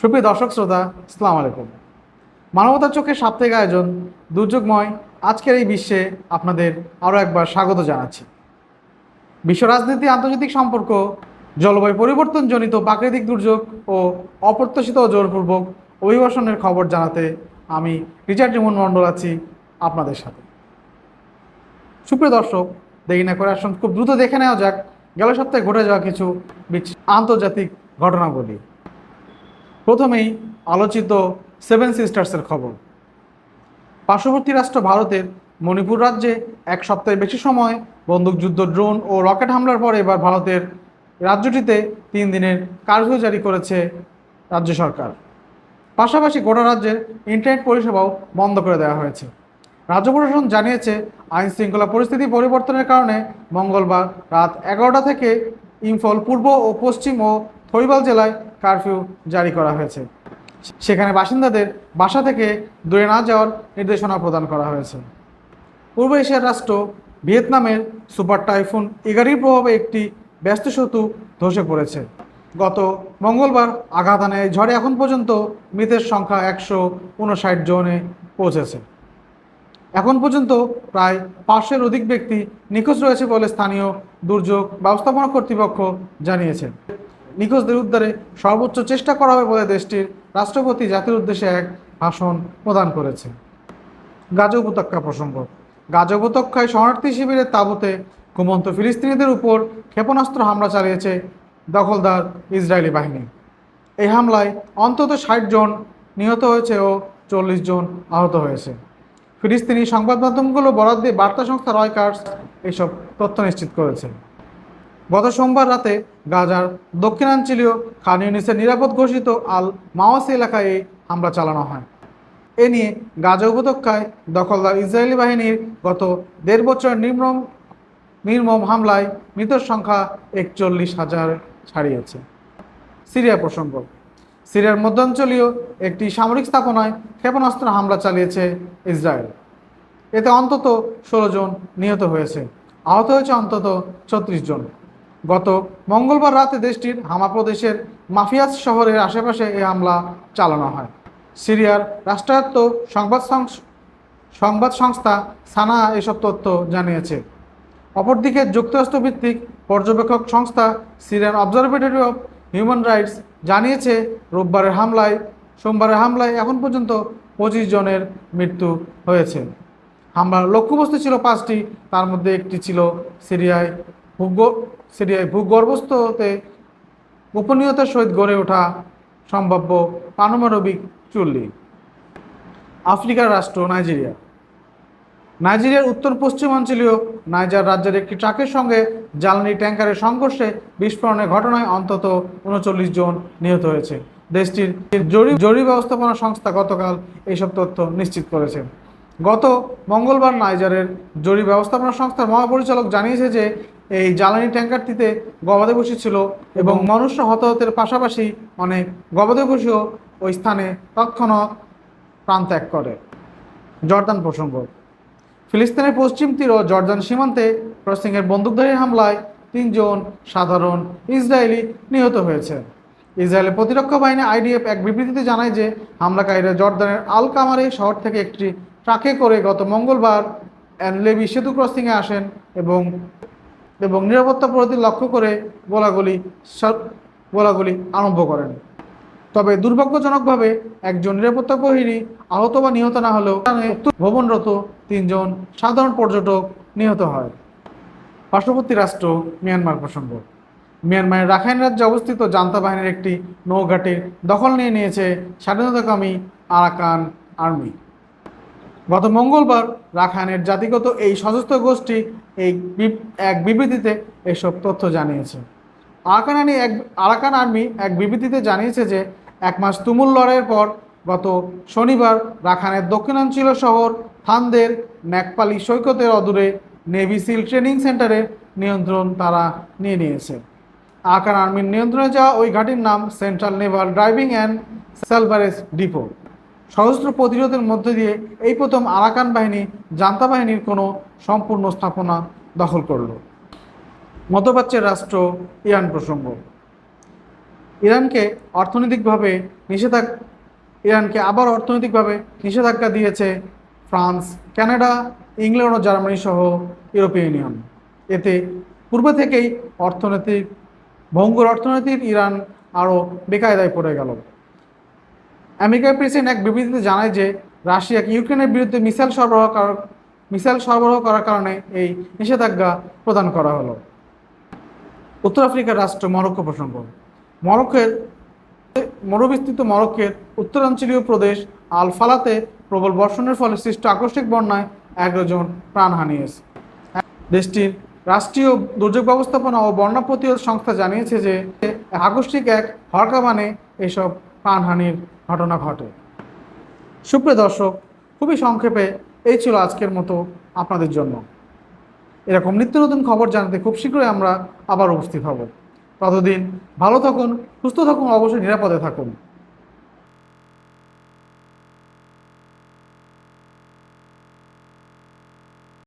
সুপ্রিয় দর্শক, শ্রোতা, আসসালাম আলাইকুম। মানবতার চোখে সাপ্তাহিক আয়োজন দুর্যোগময় আজকের এই বিশ্বে আপনাদের আরও একবার স্বাগত জানাচ্ছি। বিশ্ব রাজনীতি, আন্তর্জাতিক সম্পর্ক, জলবায়ু পরিবর্তনজনিত প্রাকৃতিক দুর্যোগ ও অপ্রত্যাশিত ও জোরপূর্বক অভিবাসনের খবর জানাতে আমি রিচার্ড রিমন মণ্ডল আছি আপনাদের সাথে। সুপ্রিয় দর্শক দেখি না করে আসুন, খুব দ্রুত দেখে নেওয়া যাক, গেল সপ্তাহে ঘটে যাওয়া কিছু আন্তর্জাতিক ঘটনাবলী। প্রথমেই আলোচিত সেভেন সিস্টার্সের খবর। পার্শ্ববর্তী রাষ্ট্র ভারতের মণিপুর রাজ্যে এক সপ্তাহের বেশি সময় বন্দুকযুদ্ধ, ড্রোন ও রকেট হামলার পরে এবার ভারতের রাজ্যটিতে তিন দিনের কারফিউ জারি করেছে রাজ্য সরকার। পাশাপাশি গোটা রাজ্যের ইন্টারনেট পরিষেবাও বন্ধ করে দেওয়া হয়েছে। রাজ্য প্রশাসন জানিয়েছে, আইন শৃঙ্খলা পরিস্থিতি পরিবর্তনের কারণে মঙ্গলবার রাত এগারোটা থেকে ইম্ফল, পূর্ব ও পশ্চিম ও থৈবাল জেলায় কারফিউ জারি করা হয়েছে। সেখানে বাসিন্দাদের বাসা থেকে দূরে না যাওয়ার নির্দেশনা প্রদান করা হয়েছে। পূর্ব এশিয়ার রাষ্ট্র ভিয়েতনামের সুপার টাইফুন ইগারির প্রভাবে একটি ব্যস্ত সেতু ধসে পড়েছে। গত মঙ্গলবার আঘাত আনে এই ঝড়ে এখন পর্যন্ত মৃতের সংখ্যা একশো উনষাট জনে পৌঁছেছে। এখন পর্যন্ত প্রায় পাঁচশোর অধিক ব্যক্তি নিখোঁজ রয়েছে বলে স্থানীয় দুর্যোগ ব্যবস্থাপনা কর্তৃপক্ষ জানিয়েছে। নিখোঁজদের উদ্ধারে সর্বোচ্চ চেষ্টা করা হবে বলে দেশটির রাষ্ট্রপতি জাতির উদ্দেশ্যে এক ভাষণ প্রদান করেছে। গাজা উপত্যকা প্রসঙ্গ। গাজা উপত্যকায় শরণার্থী শিবিরের তাঁবুতে ঘুমন্ত ফিলিস্তিনিদের উপর ক্ষেপণাস্ত্র হামলা চালিয়েছে দখলদার ইসরায়েলি বাহিনী। এই হামলায় অন্তত ষাট জন নিহত হয়েছে ও চল্লিশ জন আহত হয়েছে। ফিলিস্তিনি সংবাদ মাধ্যমগুলো বরাদ দিয়ে বার্তা সংস্থা রয়টার্স এইসব তথ্য নিশ্চিত করেছে। গত সোমবার রাতে গাজার দক্ষিণাঞ্চলীয় খান ইউনিসের নিরাপদ ঘোষিত আল মাওয়াসি এলাকায় এই হামলা চালানো হয়। এ নিয়ে গাজা উপত্যকায় দখলদার ইসরায়েলি বাহিনীর গত দেড় বছরের নির্মম নির্মম হামলায় মৃতের সংখ্যা একচল্লিশ হাজার ছাড়িয়েছে। সিরিয়া প্রসঙ্গ। সিরিয়ার মধ্যাঞ্চলীয় একটি সামরিক স্থাপনায় ক্ষেপণাস্ত্র হামলা চালিয়েছে ইসরায়েল। এতে অন্তত ষোলো জন নিহত হয়েছে। আহত হয়েছে অন্তত ছত্রিশ জন। গত মঙ্গলবার রাতে দেশটির হামা প্রদেশের মাফিয়াস শহরের আশেপাশে এই হামলা চালানো হয়। সিরিয়ার রাষ্ট্রায়ত্ত সংবাদ সংবাদ সংস্থা সানা এসব তথ্য জানিয়েছে। অপরদিকে যুক্তরাষ্ট্র ভিত্তিক পর্যবেক্ষক সংস্থা Syrian observatory of human rights জানিয়েছে, রোববারের হামলায়, সোমবারের হামলায় এখন পর্যন্ত পঁচিশ জনের মৃত্যু হয়েছে। হামলার লক্ষ্যবস্তু ছিল পাঁচটি, তার মধ্যে একটি ছিল সিরিয়ায় সিরিয়ায় ভূগর্ভস্থতে গোপনীয়তার সহিত গড়ে ওঠা সম্ভাব্য পারমাণবিক চুল্লি। আফ্রিকার রাষ্ট্র নাইজেরিয়া। নাইজেরিয়ার উত্তর পশ্চিমাঞ্চলীয় নাইজার রাজ্যের একটি ট্রাকের সঙ্গে জ্বালানি ট্যাঙ্কারের সংঘর্ষে বিস্ফোরণের ঘটনায় অন্তত উনচল্লিশ জন নিহত হয়েছে। দেশটির জরুরি জরুরি ব্যবস্থাপনা সংস্থা গতকাল এইসব তথ্য নিশ্চিত করেছে। গত মঙ্গলবার নাইজারের জরুরি ব্যবস্থাপনা সংস্থার মহাপরিচালক জানিয়েছে যে এই জ্বালানি ট্যাঙ্কারটিতে গবাদি পশু ছিল এবং মনুষ্য হতাহতের পাশাপাশি অনেক গবাদি পশুও ওই স্থানে তৎক্ষণাৎ প্রাণ ত্যাগ করে। জর্দান প্রসঙ্গ। ফিলিস্তিনের পশ্চিম তীর ও জর্দান সীমান্তে ক্রসিংয়ের বন্দুকধারী হামলায় তিনজন সাধারণ ইসরায়েলি নিহত হয়েছে। ইসরায়েলের প্রতিরক্ষা বাহিনী আইডিএফ এক বিবৃতিতে জানায় যে, হামলাকারীরা জর্দানের আল কামারে শহর থেকে একটি ট্রাকে করে গত মঙ্গলবার অ্যানলেবি সেতু ক্রসিংয়ে আসেন এবং এবং নিরাপত্তা প্রহরী লক্ষ্য করে গোলাগুলি গোলাগুলি আরম্ভ করেন। তবে দুর্ভাগ্যজনকভাবে একজন নিরাপত্তা প্রহরী আহত বা নিহত না হলেও ভ্রমণরত তিনজন সাধারণ পর্যটক নিহত হয়। পার্শ্ববর্তী রাষ্ট্র মিয়ানমার প্রসঙ্গ। মিয়ানমারের রাখাইন রাজ্যে অবস্থিত জান্তা বাহিনীর একটি নৌঘাটির দখল নিয়ে নিয়েছে স্বাধীনতাকামী আরাকান আর্মি। গত মঙ্গলবার রাখাইনের জাতিগত এই সশস্ত্র গোষ্ঠী এই এক বিবৃতিতে এসব তথ্য জানিয়েছে। আরাকান এক, আরাকান আর্মি এক বিবৃতিতে জানিয়েছে যে, এক মাস তুমুল লড়াইয়ের পর গত শনিবার রাখানের দক্ষিণাঞ্চলীয় শহর থানদের ম্যাকপালি সৈকতের অদূরে নেভি সিল ট্রেনিং সেন্টারের নিয়ন্ত্রণ তারা নিয়ে নিয়েছে। আরাকান আর্মির নিয়ন্ত্রণে যাওয়া ওই ঘাটির নাম central naval driving and salvage depot. সশস্ত্র প্রতিরোধের মধ্যে দিয়ে এই প্রথম আরাকান বাহিনী জান্তা বাহিনীর কোনো সম্পূর্ণ স্থাপনা দখল করল। মধ্যপ্রাচ্যের রাষ্ট্র ইরান প্রসঙ্গ। ইরানকে অর্থনৈতিকভাবে নিষেধাজ্ঞা ইরানকে আবার অর্থনৈতিকভাবে নিষেধাজ্ঞা দিয়েছে ফ্রান্স, কানাডা, ইংল্যান্ড ও জার্মানি সহ ইউরোপীয় ইউনিয়ন। এতে পূর্বে থেকেই অর্থনৈতিক, ভঙ্গুর অর্থনীতির ইরান আরও বেকায়দায় পড়ে গেল। আমেরিকার প্রেসিডেন্ট এক বিবৃতিতে জানায় যে রাশিয়াকে ইউক্রেনের বিরুদ্ধে মিসাইল সরবরাহ করার মিসাইল সরবরাহ করার কারণে এই নিষেধাজ্ঞা প্রদান করা হলো। উত্তর আফ্রিকার রাষ্ট্র মরক্কো প্রসঙ্গ। মরক্কোর মরুবিস্তৃত মরক্কের উত্তরাঞ্চলীয় প্রদেশ আল ফালাতে প্রবল বর্ষণের ফলে সৃষ্ট আকস্মিক বন্যায় এগারো জন প্রাণ হানিয়েছে। দেশটির রাষ্ট্রীয় দুর্যোগ ব্যবস্থাপনা ও বন্যা প্রতিরোধ সংস্থা জানিয়েছে যে আকস্মিক এক হরকাবানে এসব প্রাণহানির ঘটনা ঘটে। সুপ্রিয় দর্শক, খুবই সংক্ষেপে এই ছিল আজকের মতো আপনাদের জন্য। এরকম নিত্য নতুন খবর জানাতে খুব শীঘ্রই আমরা আবার উপস্থিত হব। ততদিন ভালো থাকুন, সুস্থ থাকুন, অবশ্যই নিরাপদে থাকুন।